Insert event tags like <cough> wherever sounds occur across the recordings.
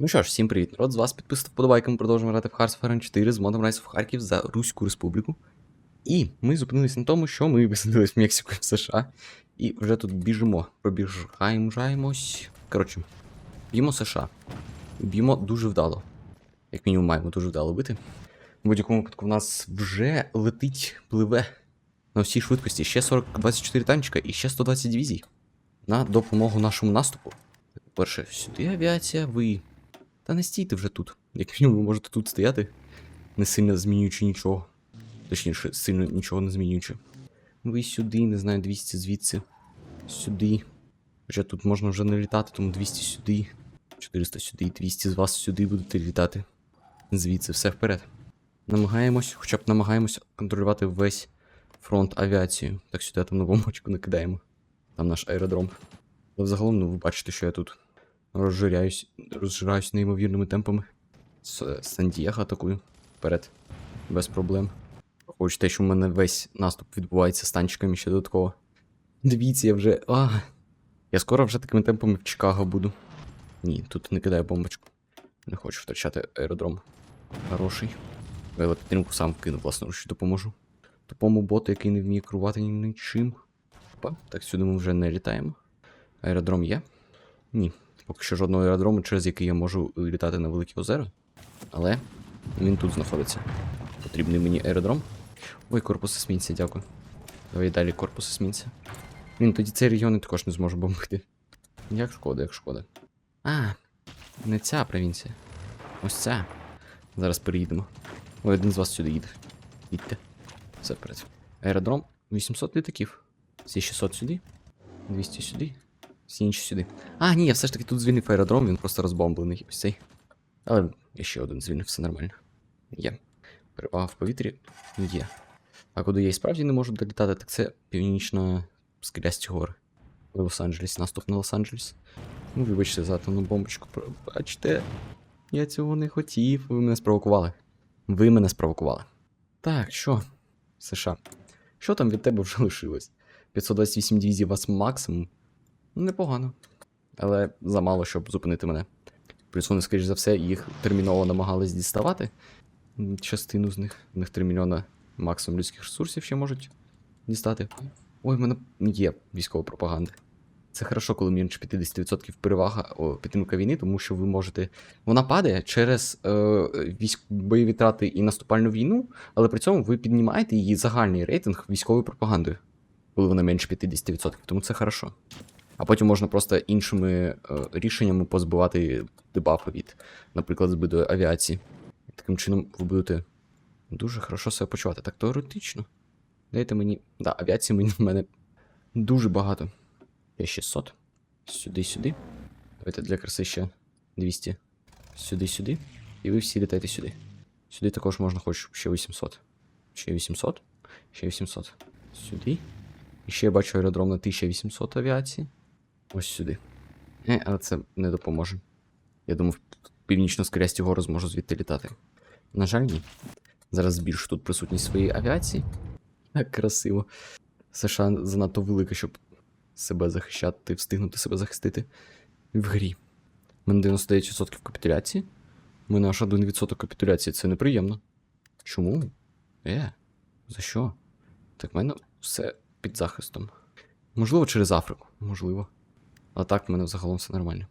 Ну що ж, всім привіт, народ, з вас підписав вподобайка, ми продовжуємо грати в Hearts of Iron 4 з модом Rise of Харків за Руську Республіку. І ми зупинилися на тому, що ми висадились в Мексику в США. І вже тут біжимо, пробіжаємось. Коротше, б'ємо США. Б'ємо дуже вдало. Як мінімум, маємо дуже вдало бити. В будь-якому випадку в нас вже летить, пливе на всій швидкості ще 40, 24 танчика і ще 120 дивізій на допомогу нашому наступу. Перше, сюди авіація, ви. Та не стійте вже тут. Як мінімум, ви можете тут стояти, не сильно змінюючи нічого. Точніше, сильно нічого не змінюючи. Ви сюди, не знаю, 200 звідси. Сюди. Хоча тут можна вже не літати, тому 200 сюди. 400 сюди, 200 з вас сюди будете літати. Звідси, все вперед. Намагаємось, хоча б намагаємось контролювати весь фронт авіацією. Так сюди там на бомбочку накидаємо. Там наш аеродром. Але взагалом, ну ви бачите, що я тут розжиряюсь, розжираюсь неймовірними темпами. Сан-Дієго атакую. Вперед. Без проблем. Хоч те, що в мене весь наступ відбувається з танчиками ще додатково. Дивіться, я вже. А, я скоро вже такими темпами в Чикаго буду. Ні, тут не кидаю бомбочку. Не хочу втрачати аеродром. Хороший. Я підтримку сам вкину, власноруч допоможу. Тупому боту, який не вміє керувати нічим. Опа, так сюди ми вже не літаємо. Аеродром є? Ні. Поки що жодного аеродрому, через який я можу літати на Велике озеро. Але він тут знаходиться. Потрібний мені аеродром. Ой, корпус есмінця, дякую. Давай далі корпус есмінця. Він тоді цей регіон я також не зможу бомбити. Як шкода, як шкода. А, не ця провінція. Ось ця. Зараз переїдемо. Ой, один з вас сюди їде. Їдьте. Все вперед. Аеродром 800 літаків. Всі 600 сюди. 200 сюди. Всі інші сюди. А, ні, я все ж таки тут звільнив аеродром, він просто розбомблений. Ось цей. Але я ще один звільнив, все нормально. Є. Перевага в повітрі є. А куди я і справді не можу долітати, так це північно скелясті гори. Лос-Анджелес, наступ на Лос-Анджелес. Ну, вибачте за атомну бомбочку. Бачите, я цього не хотів. Ви мене спровокували. Ви мене спровокували. Так, що? США. Що там від тебе вже лишилось? 528 дивізій вас максимум. Непогано. Але замало, щоб зупинити мене. Плюс вони, скоріш за все, їх терміново намагались діставати. Частину з них. У них 3 мільйона максимум людських ресурсів ще можуть дістати. Ой, в мене є військова пропаганда. Це хорошо, коли менше 50% перевага о, підтримка війни, тому що ви можете. Вона падає через е, військ... бойові трати і наступальну війну, але при цьому ви піднімаєте її загальний рейтинг військовою пропагандою, коли вона менше 50%, тому це хорошо. А потім можна просто іншими е, рішеннями позбивати дебафи від, наприклад, збитої авіації. Таким чином ви будете дуже хорошо себе почувати. Так теоретично. Дайте мені. Да, авіації мені в мене дуже багато. Я 600. Сюди, сюди. Давайте для краси ще 200. Сюди, сюди. І ви всі літаєте сюди. Сюди також можна хоч ще 800. Ще 800. Ще 800. Сюди. І ще я бачу аеродром на 1800 авіації. Ось сюди. Е, але це не допоможе. Я думав, північно скрясті гору зможу звідти літати. На жаль, ні. Зараз збільшу тут присутність своєї авіації. Так красиво. США занадто велика, щоб себе захищати, встигнути себе захистити в грі. У мене 99% капітуляції. У мене аж 1% капітуляції. Це неприємно. Чому? Е, за що? Так в мене все під захистом. Можливо, через Африку, можливо. А так в мене взагалом все нормально.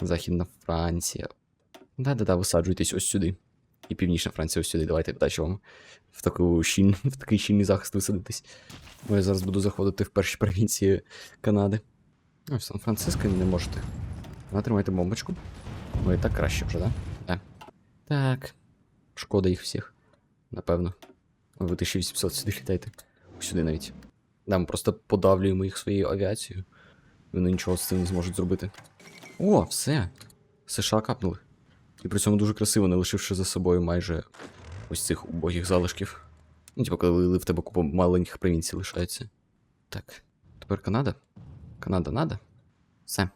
Західна Франція. Да-да-да, висаджуйтесь ось сюди. І Північна Франція ось сюди. Давайте вдачі вам в, таку щіль... <laughs> в такий щільний захист висадитись. Бо я зараз буду заходити в перші провінції Канади. Ой, в Сан-Франциско не можете. Натримайте бомбочку. Ой, так краще вже, да? Да. Так. Шкода їх всіх. Напевно. Ви 1800 сюди літайте. Сюди навіть. Да, ми просто подавлюємо їх своєю авіацією. Вони нічого з цим не зможуть зробити. О, все. США капнули. І при цьому дуже красиво, не лишивши за собою майже ось цих убогих залишків. Ну, типу, коли в тебе купа маленьких провінцій лишається. Так, тепер Канада. Канада надо. Все.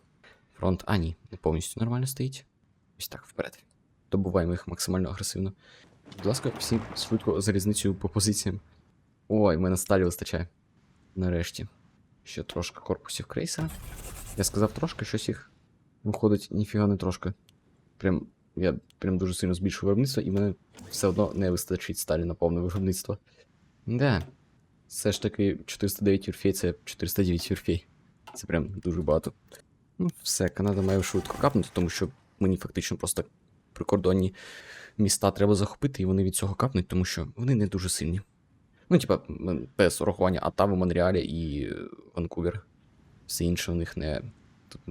Фронт. А, ні, не повністю нормально стоїть. Ось так, вперед. Добуваємо їх максимально агресивно. Будь ласка, всі швидко залізницею по позиціям. Ой, мене сталі вистачає. Нарешті. Ще трошки корпусів крейсера. Я сказав трошки, щось їх виходить ніфіга не трошки. прям, я прям дуже сильно збільшую виробництво, і мене все одно не вистачить сталі на повне виробництво. Да. Все ж таки 409 юрфей це 409 юрфей. Це прям дуже багато. Ну, все, Канада має швидко капнути, тому що мені фактично просто прикордонні міста треба захопити, і вони від цього капнуть, тому що вони не дуже сильні. Ну, типа, без урахування Атаву, Монреаля і Ванкувер. Все інше у них не.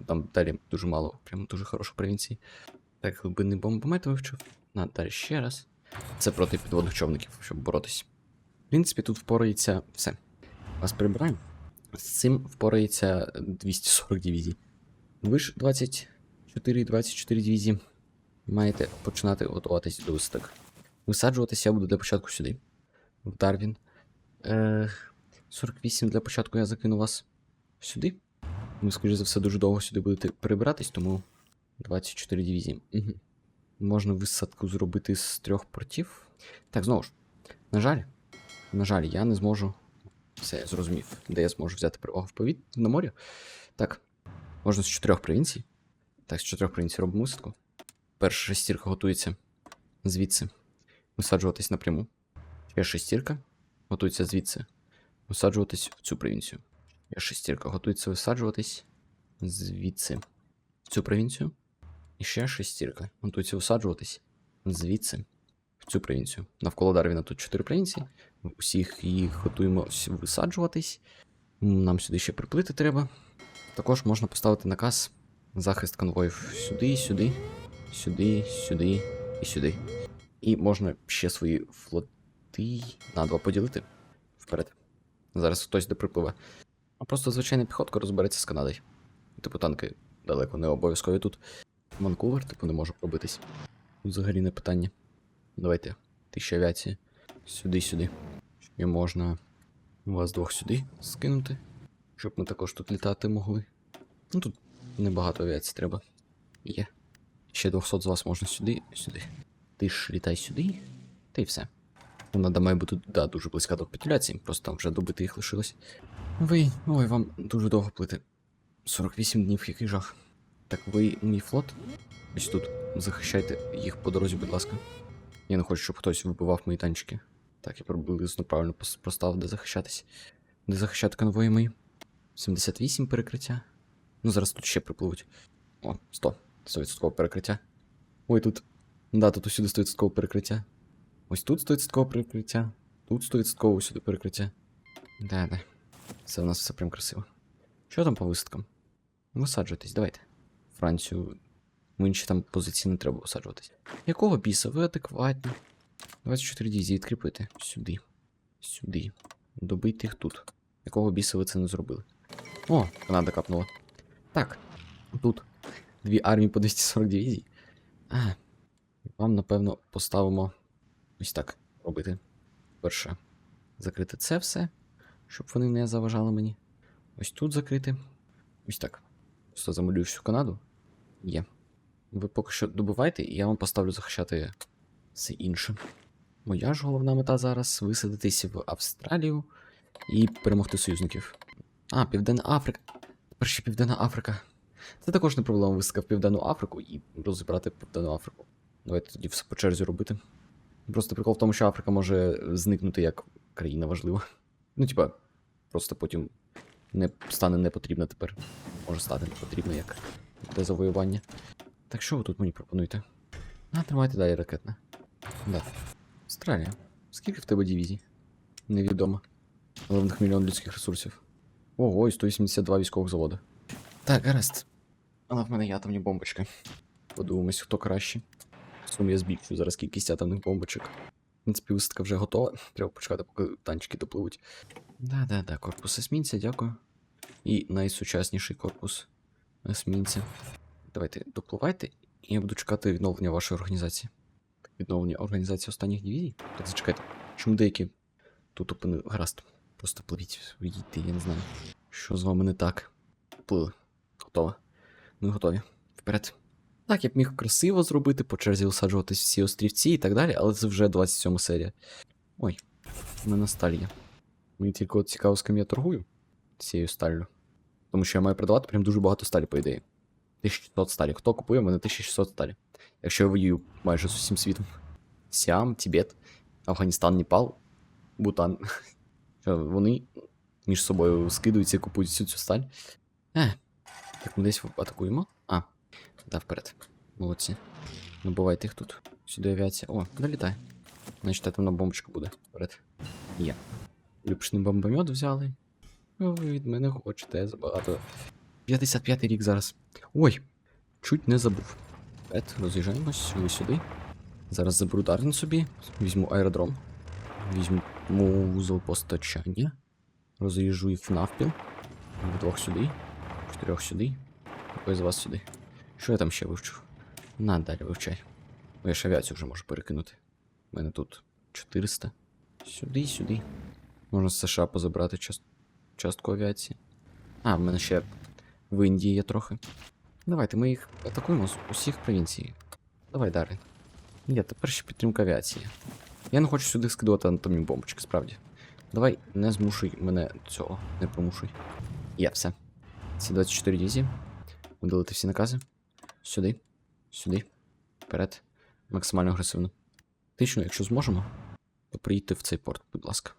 Там далі дуже мало, прям дуже хороших провінцій. Так, глибинний бомбомет вивчив. На, далі ще раз. Це проти підводних човників, щоб боротись. В принципі, тут впорається все. Вас прибираємо. З цим впорається 240 дивізій. Ви ж 24-24 дивізії маєте починати готуватись до висадок. Висаджуватися я буду для початку сюди. В Дарвін. Е, 48 для початку я закину вас сюди. Ви, скоріш за все, дуже довго сюди будете перебиратись, тому 24 дивізії. Угу. Можна висадку зробити з трьох портів. Так, знову ж. На жаль, на жаль, я не зможу. Все, я зрозумів, де я зможу взяти перевагу в повітрі на морі. Так, можна з чотирьох провінцій. Так, з чотирьох провінцій робимо висадку. Перша шестірка готується звідси. Висаджуватись напряму. Ще шестірка готується звідси. Висаджуватись в цю провінцію. Ще шестірка готується висаджуватись звідси. В цю провінцію. І ще шестірка готується висаджуватись звідси. В цю провінцію. Навколо Дарвіна тут чотири провінції. Усіх їх готуємо висаджуватись. Нам сюди ще приплити треба. Також можна поставити наказ захист конвоїв сюди, сюди, сюди, сюди і сюди. І можна ще свої флоти на два поділити вперед. Зараз хтось доприпливе. А просто звичайна піхотка розбереться з Канадою. Типу танки далеко не обов'язкові тут. Ванкувер, типу, не може пробитись. Взагалі не питання. Давайте. Тисяча авіації. Сюди, сюди. Ще можна вас двох сюди скинути. Щоб ми також тут літати могли. Ну тут небагато авіації треба. Є. Ще 200 з вас можна сюди, сюди. Ти ж літай сюди, та й все. Вона має бути да, дуже близька до капітуляції, просто там вже добити їх лишилось. Ви, ой, вам дуже довго плити. 48 днів, який жах. Так ви мій флот? Ось тут. Захищайте їх по дорозі, будь ласка. Я не хочу, щоб хтось вибивав мої танчики. Так, я приблизно правильно поставив, де захищатись. Де захищати конвої мої? 78 перекриття. Ну, зараз тут ще припливуть. О, 100. 100% перекриття. Ой, тут. Да, тут усюди 100% перекриття. Ось тут 100% перекриття. Тут 100% усюди перекриття. Да, да. Це в нас все прям красиво. Що там по висадкам? Висаджуйтесь, давайте. Францію. В інші там позиції не треба висаджуватись. Якого біса? Ви адекватні. 24 дивізії відкріпити. Сюди. Сюди. Добити їх тут. Якого біса ви це не зробили? О, Канада капнула. Так. Тут дві армії по 240 дивізій. А, вам, напевно, поставимо ось так робити. Перше. Закрити це все, щоб вони не заважали мені. Ось тут закрити. Ось так. Просто замалюю всю Канаду. Є. Ви поки що добивайте, і я вам поставлю захищати все інше. Моя ж головна мета зараз висадитись в Австралію і перемогти союзників. А, Південна Африка. Тепер ще Південна Африка. Це також не проблема висадка в Південну Африку і розібрати Південну Африку. Давайте тоді все по черзі робити. Просто прикол в тому, що Африка може зникнути як країна важлива. Ну, типа, просто потім не стане непотрібна тепер. Може стати непотрібна як для завоювання. Так що ви тут мені пропонуєте? А, тримайте далі ракетне. Да. Австралія. Скільки в тебе дивізій? Невідомо. Але в них мільйон людських ресурсів. Ого, і 182 військових заводи. Так, гаразд. Але в мене є атомні бомбочки. Подивимось, хто краще. В сумі я збільшую зараз кількість атомних бомбочок. В принципі, висадка вже готова. <laughs> Треба почекати, поки танчики допливуть. Да-да-да, корпус есмінця, дякую. І найсучасніший корпус есмінця. Давайте допливайте, і я буду чекати відновлення вашої організації. Відновлення організації останніх дивізій? Так зачекайте. Чому деякі тут опинили? Гаразд. Просто пливіть, їдьте, я не знаю. Що з вами не так? Плили. Готово. Ми готові. Вперед. Так, я б міг красиво зробити, по черзі висаджуватись всі острівці і так далі, але це вже 27 серія. Ой, в мене сталь. Мені тільки от цікаво, з ким я торгую цією сталлю. Тому що я маю продавати прям дуже багато сталі, по ідеї. 1600 сталі. Хто купує, в мене 1600 сталі. Якщо я воюю майже з усім світом. Сіам, Тібет, Афганістан, Непал, Бутан. Вони між собою скидуються і купують всю цю сталь. Е, так ми десь атакуємо. А, да, вперед. Молодці. Набивайте їх тут. Сюди авіація. О, долітай. Значить, там на бомбочка буде. Вперед. Є. Любшний бомбомет взяли. О, ви від мене хочете забагато. 55 рік зараз. Ой, чуть не забув. Вперед, роз'їжджаємось сюди сюди. Зараз заберу Дарвін собі. Візьму аеродром. Візьму вузол постачання. Розріжу їх навпіл. Вдвох сюди. Чотирьох сюди. Якої з вас сюди. Що я там ще вивчив? На, далі вивчай. О, я ж авіацію вже можу перекинути. У мене тут 400. Сюди, сюди. Можна з США позабрати част... частку авіації. А, в мене ще в Індії є трохи. Давайте ми їх атакуємо з усіх провінцій. Давай, Дарин. Є, тепер ще підтримка авіації. Я не хочу сюди скидувати атомні бомбочки, справді. Давай не змушуй мене цього, не примушуй. Є, все. Ці 24 дивізії. Видалити всі накази. Сюди. Сюди. Вперед. Максимально агресивно. Тичну, якщо зможемо, то приїдьте в цей порт, будь ласка.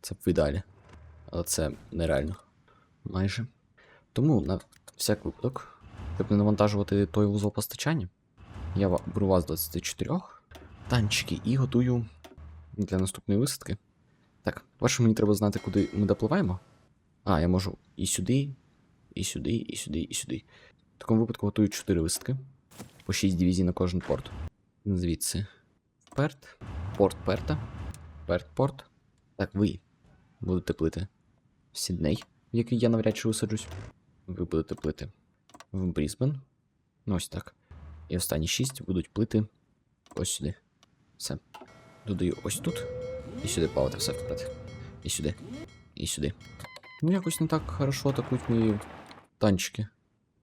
Це б в ідеалі. Але це нереально. Майже. Тому на всяк випадок, щоб не навантажувати той вузол постачання, я беру вас 24 танчики і готую для наступної висадки. Так, перше мені треба знати, куди ми допливаємо. А, я можу і сюди, і сюди, і сюди, і сюди. В такому випадку готую 4 висадки. По 6 дивізій на кожен порт. Звідси. Перт. Порт Перта. Перт Порт. Так, ви будете плити в Сідней, в який я навряд чи висаджусь. Ви будете плити в Брізбен. Ну, ось так. І останні 6 будуть плити ось сюди. Все. Додаю ось тут. І сюди плавати все вперед. І сюди. І сюди. Ну, якось не так хорошо атакують мої танчики.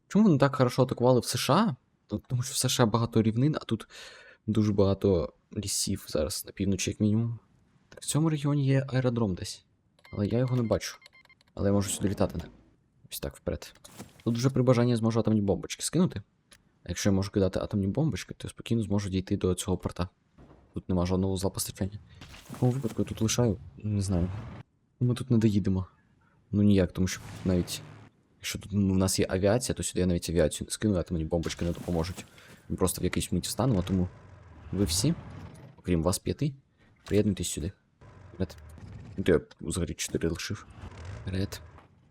Чому вони так хорошо атакували в США? Тому що в США багато рівнин, а тут дуже багато лісів зараз на півночі, як мінімум. Так, в цьому регіоні є аеродром десь. Але я його не бачу. Але я можу сюди літати. Ось так вперед. Тут вже при бажанні зможу атомні бомбочки скинути. А якщо я можу кидати атомні бомбочки, то я спокійно зможу дійти до цього порта. Тут нема жодного вузла постачання. В такому випадку я тут лишаю, не знаю. Ми тут не доїдемо. Ну ніяк, тому що навіть. Якщо тут ну, в нас є авіація, то сюди я навіть авіацію не скину, атомні бомбочки не допоможуть. Ми просто в якийсь мить встанемо, тому ви всі, окрім вас п'яти, приєднуйтесь сюди. Вперед. Ну, то я взагалі 4 лишив. Вперед.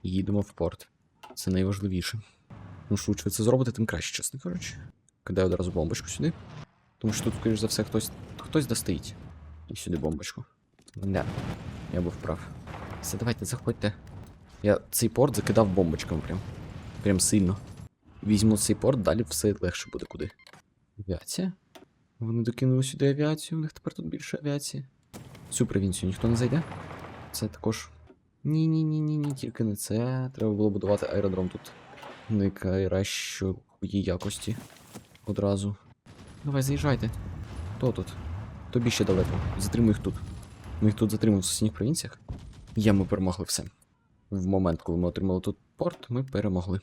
Їдемо в порт. Це найважливіше. Ну, швидше ви це зробите, тим краще, чесно кажучи. Кидаю одразу бомбочку сюди. Тому що тут, скоріш за все, хтось хтось достоїть. І сюди бомбочку. Да, я був прав. Все, давайте, заходьте. Я цей порт закидав бомбочками прям. Прям сильно. Візьму цей порт, далі все легше буде куди. Авіація? Вони докинули сюди авіацію, у них тепер тут більше авіації. Цю провінцію ніхто не зайде. Це також. Ні-ні-ні, ні, тільки не це. Треба було будувати аеродром тут. Найкращої якості. Одразу. Давай, заїжджайте. Хто тут? Тобі ще далеко. Затримуй їх тут. Ми їх тут затримуємо в сусідніх провінціях. Є, ми перемогли все. В момент, коли ми отримали тут порт, ми перемогли.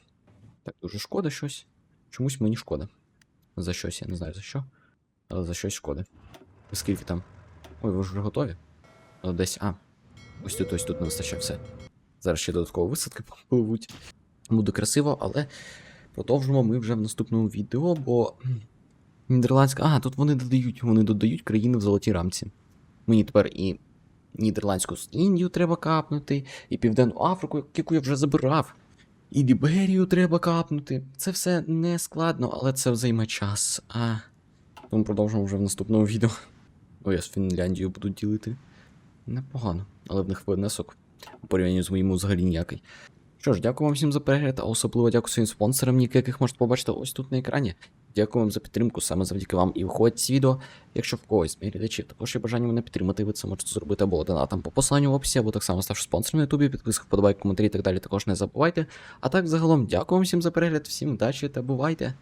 Так, дуже шкода щось. Чомусь мені шкода. За щось, я не знаю за що. Але за щось шкода. Скільки там? Ой, ви вже готові? Але десь. А. Ось тут, ось тут не вистачає все. Зараз ще додатково висадки <laughs> попливуть. Буде красиво, але продовжимо ми вже в наступному відео, бо. Нідерландська. А, тут вони додають, вони додають країни в золотій рамці. Мені тепер і Нідерландську з Індію треба капнути, і Південну Африку, яку я вже забирав. І Ліберію треба капнути. Це все не складно, але це займе час. А. Тому продовжимо вже в наступному відео. О, я з Фінляндією буду ділити. Непогано, але в них внесок у порівнянні з моїм взагалі ніякий. Що ж, дякую вам всім за перегляд, а особливо дякую своїм спонсорам, яких можете побачити ось тут на екрані. Дякую вам за підтримку, саме завдяки вам і виходить ці відео. Якщо в когось мій глядачів також є бажання мене підтримати, ви це можете зробити або донатом по посиланню в описі, або так само ставши спонсором на ютубі, підписка, вподобайки, коментарі і так далі також не забувайте. А так, загалом, дякую вам всім за перегляд, всім удачі та бувайте!